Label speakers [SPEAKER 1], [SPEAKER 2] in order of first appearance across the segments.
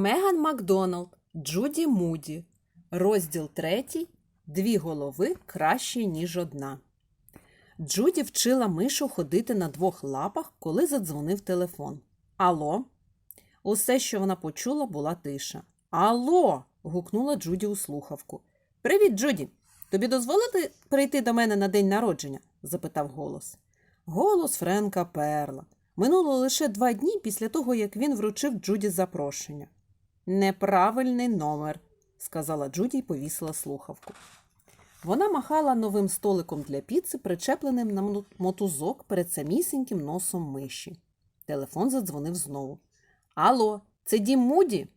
[SPEAKER 1] Меган Макдоналд, Джуді Муді. Розділ третій. Дві голови краще, ніж одна. Джуді вчила мишу ходити на двох лапах, коли задзвонив телефон. Алло? Усе, що вона почула, була тиша. Алло. гукнула Джуді у слухавку. Привіт, Джуді. Тобі дозволити прийти до мене на день народження? запитав голос. Голос Френка Перла. Минуло лише два дні після того, як він вручив Джуді запрошення. Неправильний номер, сказала Джуді і повісила слухавку. Вона махала новим столиком для піци, причепленим на мотузок перед самісіньким носом миші. Телефон задзвонив знову. Алло, це дім Муді?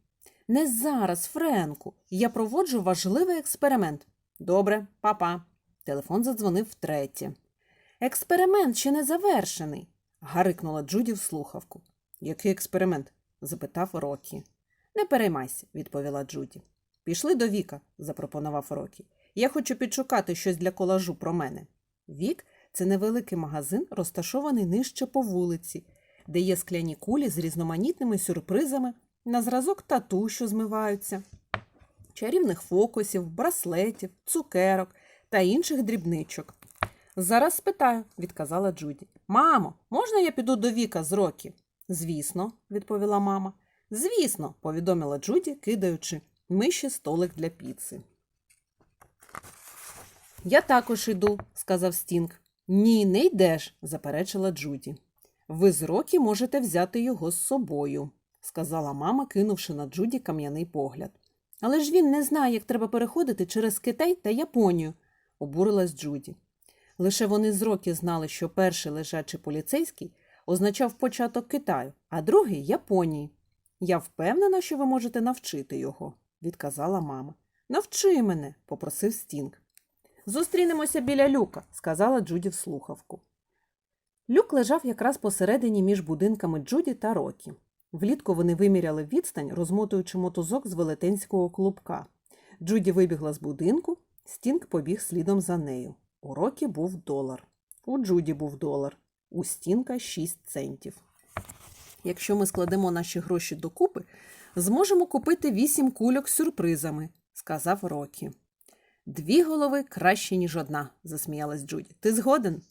[SPEAKER 1] Не зараз, Френку. Я проводжу важливий експеримент. Добре, папа. Телефон задзвонив втретє. Експеримент ще не завершений, гарикнула Джуді в слухавку. Який експеримент? запитав Рокі. Не переймайся, відповіла Джуді. Пішли до Віка, запропонував Рокі. Я хочу підшукати щось для колажу про мене. Вік це невеликий магазин, розташований нижче по вулиці, де є скляні кулі з різноманітними сюрпризами на зразок тату, що змиваються, чарівних фокусів, браслетів, цукерок та інших дрібничок. Зараз спитаю, відказала Джуді. Мамо, можна я піду до Віка з Рокі? Звісно, відповіла мама. Звісно, повідомила Джуді, кидаючи миші столик для піци. Я також іду, сказав Стінг. Ні, не йдеш, заперечила Джуді. Ви з Рокі можете взяти його з собою, сказала мама, кинувши на Джуді кам'яний погляд. Але ж він не знає, як треба переходити через Китай та Японію, обурилась Джуді. Лише вони з Рокі знали, що перший лежачий поліцейський означав початок Китаю, а другий Японії. Я впевнена, що ви можете навчити його, відказала мама. Навчи мене, попросив Стінг. Зустрінемося біля люка, сказала Джуді в слухавку. Люк лежав якраз посередині між будинками Джуді та Рокі. Влітку вони виміряли відстань, розмотуючи мотузок з велетенського клубка. Джуді вибігла з будинку, Стінг побіг слідом за нею. У Рокі був долар. У Джуді був долар. У Стінка 6 центів. Якщо ми складемо наші гроші докупи, зможемо купити вісім кульок з сюрпризами, сказав Рокі. Дві голови краще, ніж одна, засміялась Джуді. Ти згоден?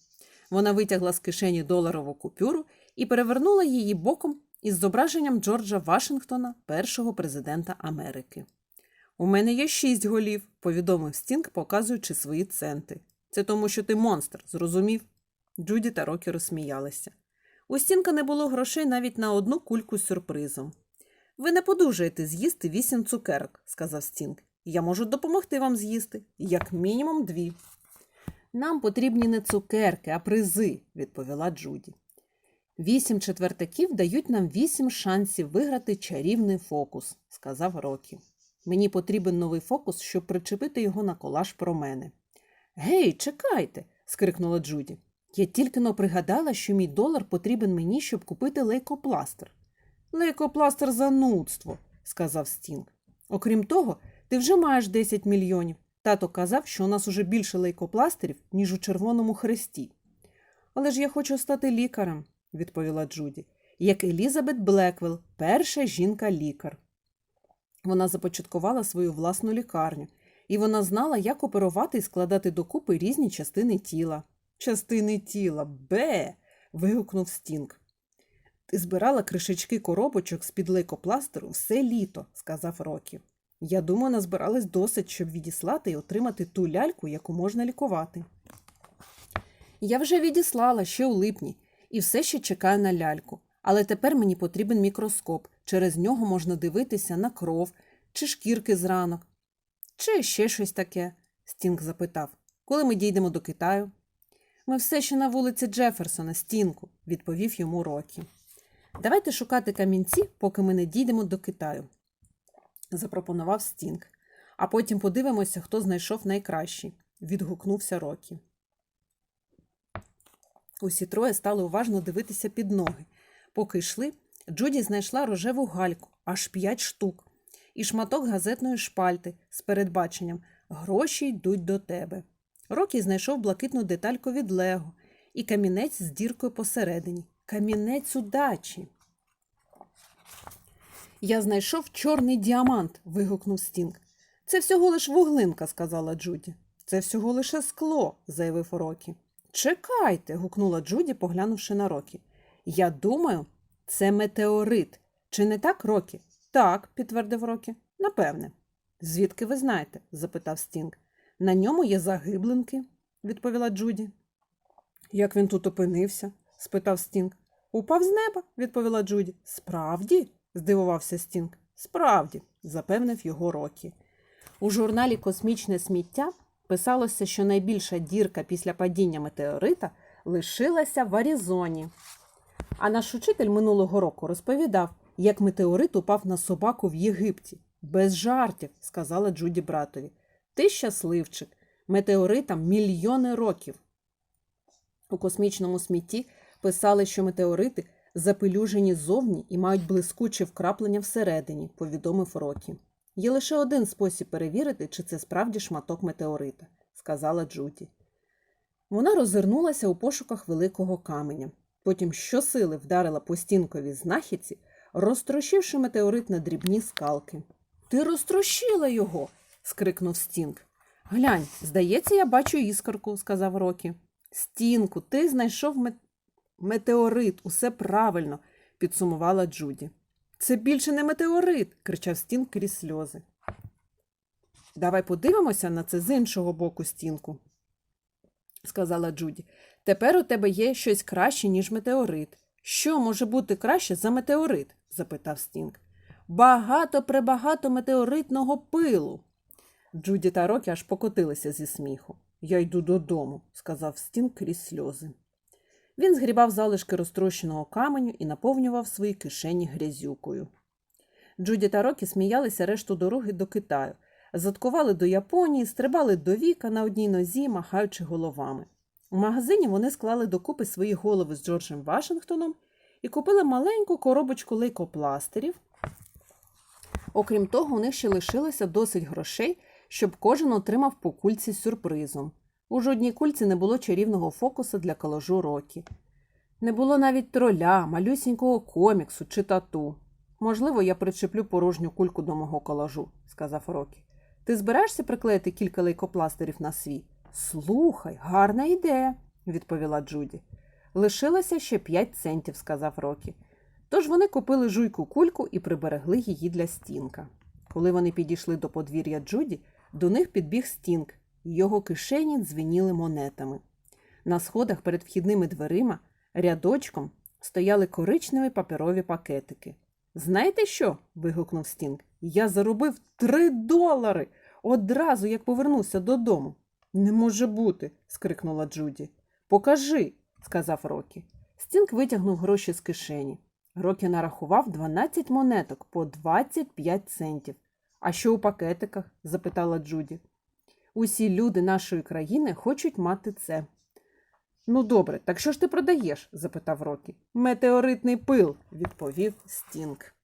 [SPEAKER 1] Вона витягла з кишені доларову купюру і перевернула її боком із зображенням Джорджа Вашингтона, першого президента Америки. У мене є шість голів, повідомив Стінг, показуючи свої центи. Це тому, що ти монстр, зрозумів? Джуді та Рокі розсміялися. У Стінка не було грошей навіть на одну кульку з сюрпризом. Ви не подужаєте з'їсти вісім цукерок, сказав Стінг. Я можу допомогти вам з'їсти, як мінімум дві. Нам потрібні не цукерки, а призи, відповіла Джуді. Вісім четвертаків дають нам вісім шансів виграти чарівний фокус, сказав Рокі. Мені потрібен новий фокус, щоб причепити його на колаж про мене. Гей, чекайте. скрикнула Джуді. Я тільки но пригадала, що мій долар потрібен мені, щоб купити лейкопластир. Лейкопластир занудство, сказав Стінг. Окрім того, ти вже маєш 10 мільйонів. Тато казав, що у нас уже більше лейкопластирів, ніж у Червоному Хресті. Але ж я хочу стати лікарем, відповіла Джуді, як Елізабет Блеквелл, перша жінка-лікар. Вона започаткувала свою власну лікарню, і вона знала, як оперувати і складати докупи різні частини тіла. Частини тіла, бе. вигукнув Стінг. Ти збирала кришечки коробочок з-під лейкопластеру все літо, сказав Рокі. Я думаю, назбиралось досить, щоб відіслати і отримати ту ляльку, яку можна лікувати. Я вже відіслала ще у липні і все ще чекаю на ляльку. Але тепер мені потрібен мікроскоп. Через нього можна дивитися на кров чи шкірки з ранок. Чи ще щось таке? Стінг запитав. Коли ми дійдемо до Китаю? Ми все ще на вулиці Джеферсона, Стінку, відповів йому Рокі. Давайте шукати камінці, поки ми не дійдемо до Китаю, запропонував Стінг. А потім подивимося, хто знайшов найкращий, відгукнувся Рокі. Усі троє стали уважно дивитися під ноги. Поки йшли, Джуді знайшла рожеву гальку, аж п'ять штук, і шматок газетної шпальти з передбаченням Гроші йдуть до тебе. Рокі знайшов блакитну детальку від Лего і камінець з діркою посередині. Камінець удачі. Я знайшов чорний діамант. вигукнув Стінг. Це всього лиш вуглинка, сказала Джуді. Це всього лише скло, заявив Рокі. Чекайте. гукнула Джуді, поглянувши на Рокі. Я думаю, це метеорит. Чи не так, Рокі? Так, підтвердив Рокі. Напевне. Звідки ви знаєте? запитав Стінг. На ньому є загиблинки, відповіла Джуді. Як він тут опинився? спитав Стінг. Упав з неба, відповіла Джуді. Справді? здивувався Стінг. Справді, запевнив його Рокі. У журналі Космічне сміття писалося, що найбільша дірка після падіння метеорита лишилася в Аризоні. А наш учитель минулого року розповідав, як метеорит упав на собаку в Єгипті. Без жартів, сказала Джуді братові. Ти щасливчик. Метеоритам мільйони років. У космічному смітті писали, що метеорити запелюжені ззовні і мають блискуче вкраплення всередині, повідомив Рокі. Є лише один спосіб перевірити, чи це справді шматок метеорита, сказала Джуді. Вона розвернулася у пошуках великого каменя. Потім щосили вдарила по стінковій знахідці, розтрощивши метеорит на дрібні скалки. Ти розтрощила його. Скрикнув Стінг. Глянь, здається, я бачу іскорку, сказав Рокі. Стінку, ти знайшов мет... метеорит, усе правильно, підсумувала Джуді. Це більше не метеорит, кричав Стінг крізь сльози. Давай подивимося на це з іншого боку стінку, сказала Джуді. Тепер у тебе є щось краще, ніж метеорит. Що може бути краще за метеорит? запитав Стінг. Багато пребагато метеоритного пилу. Джуді та Рокі аж покотилися зі сміху. Я йду додому, сказав Стінг крізь сльози. Він згрібав залишки розтрощеного каменю і наповнював свої кишені грязюкою. Джуді та Рокі сміялися решту дороги до Китаю, заткували до Японії, стрибали до віка на одній нозі, махаючи головами. У магазині вони склали докупи свої голови з Джорджем Вашингтоном і купили маленьку коробочку лейкопластирів. Окрім того, у них ще лишилося досить грошей, щоб кожен отримав по кульці сюрпризом. У жодній кульці не було чарівного фокуса для колажу Рокі. Не було навіть троля, малюсінького коміксу чи тату. Можливо, я причеплю порожню кульку до мого колажу, сказав Рокі. Ти збираєшся приклеїти кілька лейкопластирів на свій? Слухай, гарна ідея, відповіла Джуді. Лишилося ще п'ять центів, сказав Рокі. Тож вони купили жуйку кульку і приберегли її для стінка. Коли вони підійшли до подвір'я Джуді, до них підбіг стінг, його кишені дзвеніли монетами. На сходах перед вхідними дверима рядочком стояли коричневі паперові пакетики. Знаєте що? вигукнув Стінг. Я заробив три долари одразу, як повернувся додому. Не може бути, скрикнула Джуді. Покажи, сказав Рокі. Стінг витягнув гроші з кишені. Рокі нарахував 12 монеток по 25 центів. А що у пакетиках? запитала Джуді. Усі люди нашої країни хочуть мати це. Ну, добре, так що ж ти продаєш? запитав Рокі. Метеоритний пил, відповів Стінг.